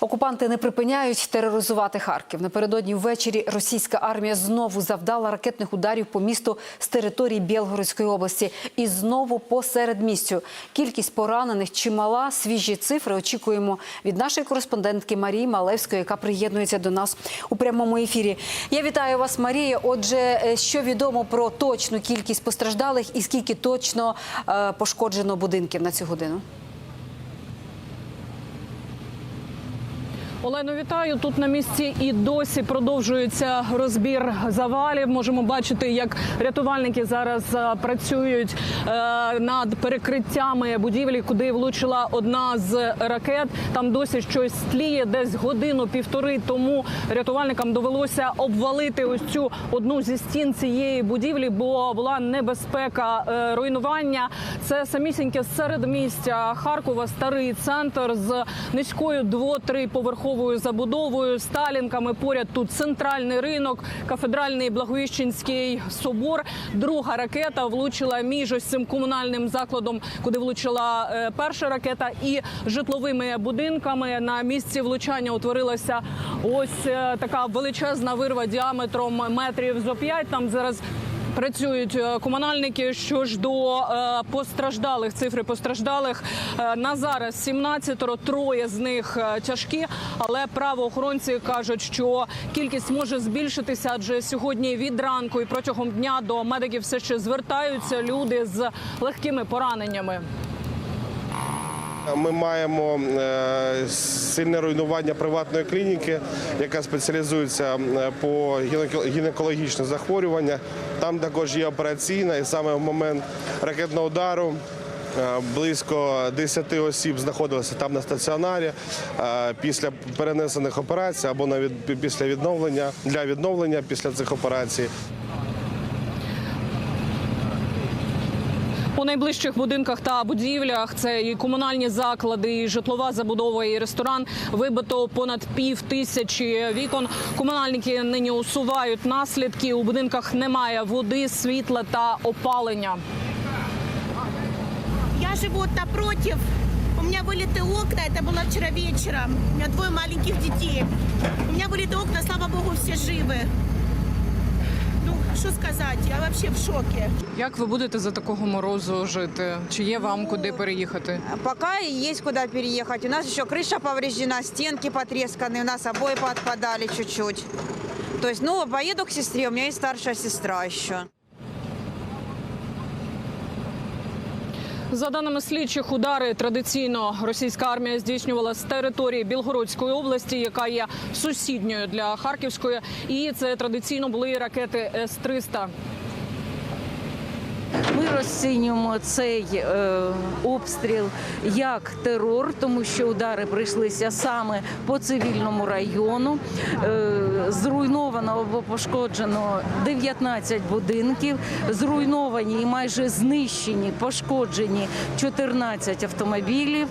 Окупанти не припиняють тероризувати Харків. Напередодні ввечері російська армія знову завдала ракетних ударів по місту з території Білгородської області. І знову по середмістю. Кількість поранених чимала. Свіжі цифри очікуємо від нашої кореспондентки Марії Малевської, яка приєднується до нас у прямому ефірі. Я вітаю вас, Марія. Отже, е, що відомо про точну кількість постраждалих і скільки точно е, пошкоджено будинків на цю годину? Олено, вітаю тут на місці. І досі продовжується розбір завалів. Можемо бачити, як рятувальники зараз е, працюють е, над перекриттями будівлі, куди влучила одна з ракет. Там досі щось тліє. Десь годину-півтори тому рятувальникам довелося обвалити ось цю одну зі стін цієї будівлі, бо була небезпека е, руйнування. Це самісіньке середмістя Харкова, старий центр з низькою дво-три поверховою забудовою, сталінками. Поряд тут центральний ринок, кафедральний Благовіщенський собор. Друга ракета влучила між ось цим комунальним закладом, куди влучила е, перша ракета, і житловими будинками. На місці влучання утворилася ось е, така величезна вирва діаметром метрів зо п'ять. Там зараз Працюють е, комунальники. Що ж до е, постраждалих цифри постраждалих е, на зараз 17, троє з них тяжкі, але правоохоронці кажуть, що кількість може збільшитися, адже сьогодні від ранку і протягом дня до медиків все ще звертаються люди з легкими пораненнями. Ми маємо е, сильне руйнування приватної клініки, яка спеціалізується е, по гінеко- гінекологічних захворюваннях. Там також є операційна, і саме в момент ракетного удару. е, Близько 10 осіб знаходилися там на стаціонарі після перенесених операцій або навіть після відновлення для відновлення після цих операцій. У найближчих будинках та будівлях це і комунальні заклади, і житлова забудова, і ресторан. Вибито понад пів тисячі вікон. Комунальники нині усувають наслідки. У будинках немає води, світла та опалення. Я живу вот напротив. У меня вылиты окна, это было вчера вечером. У меня двое маленьких детей. У меня вылиты окна, слава богу, все живы. Ну, сказати, я взагалі в шокі. Як ви будете за такого морозу жити? Чи є вам куди переїхати? Поки є куди переїхати. У нас ще криша повреждена, стінки потріскані, у нас обої поотпадали чуть-чуть. Тобто, ну, поїду к сестрі, у мене є старша сестра еще. За даними слідчих, удари традиційно російська армія здійснювала з території Білгородської області, яка є сусідньою для Харківської, і це традиційно були ракети С-300. Ми розцінюємо цей е, обстріл як терор, тому що удари прийшлися саме по цивільному району. Е, зруйновано або пошкоджено 19 будинків, зруйновані і майже знищені, пошкоджені 14 автомобілів.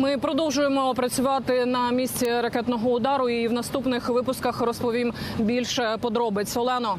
Ми продовжуємо працювати на місці ракетного удару. І в наступних випусках розповім більше подробиць. Олено.